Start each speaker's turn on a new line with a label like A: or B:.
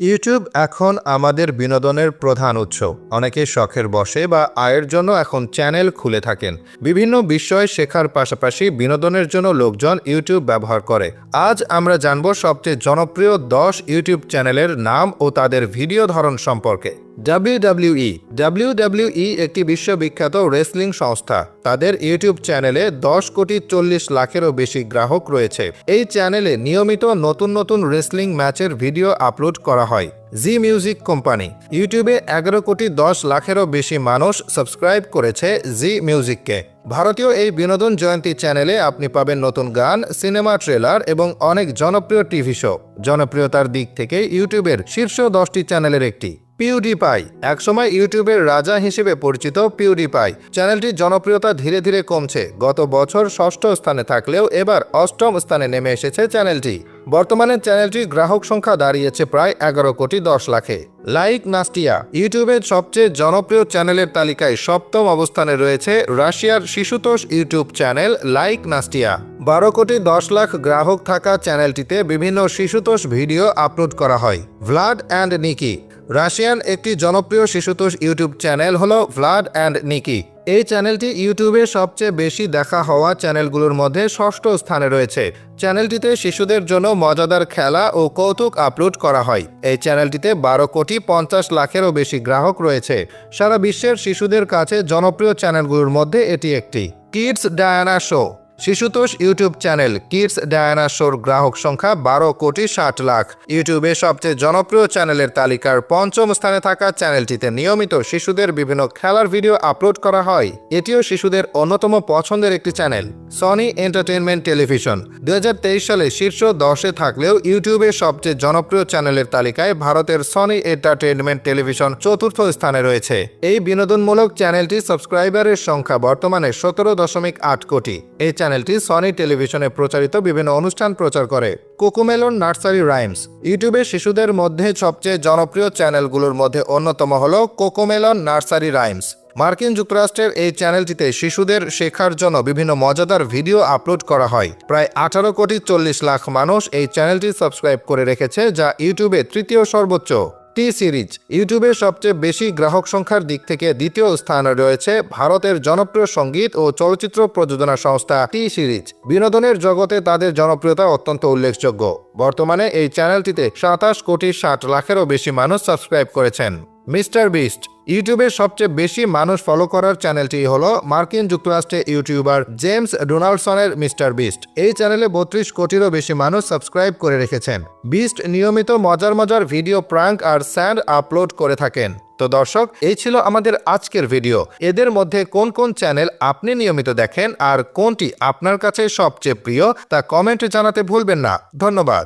A: YouTube এখন আমাদের বিনোদনের প্রধান উৎস। অনেকে শখের বসে বা আয়ের জন্য এখন চ্যানেল খুলে থাকেন। বিভিন্ন বিষয় শেখার পাশাপাশি বিনোদনের জন্য লোকজন ইউটিউব ব্যবহার করে। আজ আমরা জানব সবচেয়ে জনপ্রিয় দশ ইউটিউব চ্যানেলের নাম ও তাদের ভিডিও ধরন সম্পর্কে। ডাব্লিউডাব্লিউই ডাব্লিউডাব্লিউই একটি বিশ্ববিখ্যাত রেসলিং সংস্থা। তাদের ইউটিউব চ্যানেলে দশ কোটি চল্লিশ লাখেরও বেশি গ্রাহক রয়েছে। এই চ্যানেলে নিয়মিত নতুন নতুন রেসলিং ম্যাচের ভিডিও আপলোড করা হয়। জি মিউজিক কোম্পানি ইউটিউবে এগারো কোটি দশ লাখেরও বেশি মানুষ সাবস্ক্রাইব করেছে জি মিউজিককে ভারতীয় এই বিনোদন জয়ন্তী চ্যানেলে আপনি পাবেন নতুন গান, সিনেমা, ট্রেলার এবং অনেক জনপ্রিয় টিভি শো। জনপ্রিয়তার দিক থেকে ইউটিউবের শীর্ষ দশটি চ্যানেলের একটি। পিউডিপাই একসময় ইউটিউবের রাজা হিসেবে পরিচিত পিউডিপাই চ্যানেলটির জনপ্রিয়তা ধীরে ধীরে কমছে। গত বছর ষষ্ঠ স্থানে থাকলেও এবার অষ্টম স্থানে নেমে এসেছে চ্যানেলটি। বর্তমানে চ্যানেলটির গ্রাহক সংখ্যা দাঁড়িয়েছে প্রায় এগারো কোটি দশ লাখে। লাইক নাস্টিয়া ইউটিউবের সবচেয়ে জনপ্রিয় চ্যানেলের তালিকায় সপ্তম অবস্থানে রয়েছে রাশিয়ার শিশুতোষ ইউটিউব চ্যানেল লাইক নাস্টিয়া। বারো কোটি দশ লাখ গ্রাহক থাকা চ্যানেলটিতে বিভিন্ন শিশুতোষ ভিডিও আপলোড করা হয়। ভ্লাড অ্যান্ড নিকি রাশিয়ান একটি জনপ্রিয় শিশুতোষ ইউটিউব চ্যানেল হলো ভ্লাড অ্যান্ড নিকি এই চ্যানেলটি ইউটিউবে সবচেয়ে বেশি দেখা হওয়া চ্যানেলগুলোর মধ্যে ষষ্ঠ স্থানে রয়েছে। চ্যানেলটিতে শিশুদের জন্য মজাদার খেলা ও কৌতুক আপলোড করা হয়। এই চ্যানেলটিতে বারো কোটি পঞ্চাশ লাখেরও বেশি গ্রাহক রয়েছে। সারা বিশ্বের শিশুদের কাছে জনপ্রিয় চ্যানেলগুলোর মধ্যে এটি একটি। কিডস ডায়ানা শো শিশুতোষ ইউটিউব চ্যানেল কিডস ডায়ানা শোর গ্রাহক সংখ্যা বারো কোটি ষাট লাখ। ইউটিউবে সবচেয়ে জনপ্রিয় চ্যানেলের তালিকার পঞ্চম স্থানে থাকা চ্যানেলটিতে নিয়মিত শিশুদের বিভিন্ন খেলার ভিডিও আপলোড করা হয়। এটিও শিশুদের অন্যতম পছন্দের একটি চ্যানেল, সনি এন্টারটেনমেন্ট টেলিভিশন। দুই হাজার তেইশ সালে শীর্ষ দশে থাকলেও ইউটিউবের সবচেয়ে জনপ্রিয় চ্যানেলের তালিকায় ভারতের সনি এন্টারটেনমেন্ট টেলিভিশন চতুর্থ স্থানে রয়েছে। এই বিনোদনমূলক চ্যানেলটি সাবস্ক্রাইবারের সংখ্যা বর্তমানে সতেরো দশমিক আট কোটি। এই চ্যানেলটি সনি টেলিভিশনে প্রচারিত বিভিন্ন অনুষ্ঠান প্রচার করে। কোকোমেলন নার্সারি রাইমস, ইউটিউবে শিশুদের মধ্যে সবচেয়ে জনপ্রিয় চ্যানেলগুলোর মধ্যে অন্যতম হল কোকোমেলন নার্সারি রাইমস। মার্কিন যুক্তরাষ্ট্রের এই চ্যানেলটিতে শিশুদের শেখার জন্য বিভিন্ন মজাদার ভিডিও আপলোড করা হয়। প্রায় আঠারো কোটি চল্লিশ লাখ মানুষ এই চ্যানেলটি সাবস্ক্রাইব করে রেখেছে, যা ইউটিউবে তৃতীয় সর্বোচ্চ। টি সিরিজ, ইউটিউবে সবচেয়ে বেশি গ্রাহক সংখ্যার দিক থেকে দ্বিতীয় স্থানে রয়েছে ভারতের জনপ্রিয় সংগীত ও চলচ্চিত্র প্রযোজনা সংস্থা টি সিরিজ। বিনোদনের জগতে তাদের জনপ্রিয়তা অত্যন্ত উল্লেখযোগ্য। বর্তমানে এই চ্যানেলটিতে সাতাশ কোটি ষাট লাখেরও বেশি মানুষ সাবস্ক্রাইব করেছেন। মিস্টার বিস্ট, ইউটিউবে সবচেয়ে বেশি মানুষ ফলো করার চ্যানেলটি হল মার্কিন যুক্তরাষ্ট্রে ইউটিউবার জেমস ডোনাল্ডসনের মিস্টার বিস্ট। এই চ্যানেলে বত্রিশ কোটিরও বেশি মানুষ সাবস্ক্রাইব করে রেখেছেন। বিস্ট নিয়মিত মজার মজার ভিডিও প্রাঙ্ক আর স্যান্ড আপলোড করে থাকেন। তো দর্শক, এই ছিল আমাদের আজকের ভিডিও এদের মধ্যে কোন কোন চ্যানেল আপনি নিয়মিত দেখেন আর কোনটি আপনার কাছে সবচেয়ে প্রিয় তা কমেন্টে জানাতে ভুলবেন না। ধন্যবাদ।